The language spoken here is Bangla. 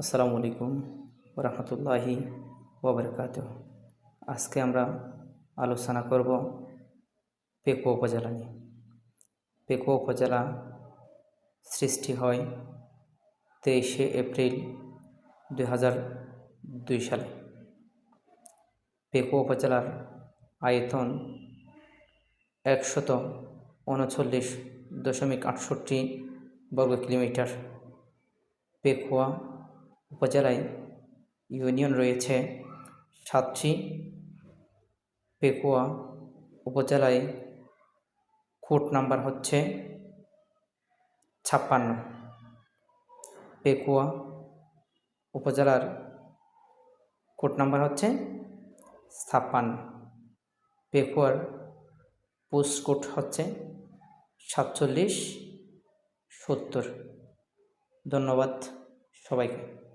আসসালামু আলাইকুম রহমতুল্লাহি ওবরকাত আজকে আমরা আলোচনা করব পেকুয়া উপজেলা নিয়ে। পেকুয়া উপজেলা সৃষ্টি হয় তেইশে এপ্রিল দুই হাজার দুই সালে। পেকুয়া উপজেলার আয়তন একশত উনচল্লিশ দশমিক আটষট্টি বর্গ কিলোমিটার। পেকুয়া উপজেলায় ইউনিয়ন রয়েছে। সাতটি পেকুয়া উপজেলায় কোড নাম্বার হচ্ছে ছাপ্পান্ন। পেকুয়া উপজেলার কোড নাম্বার হচ্ছে ছাপ্পান্ন। পেকুয়ার পোস্ট কোড হচ্ছে সাতচল্লিশ সত্তর। ধন্যবাদ সবাইকে।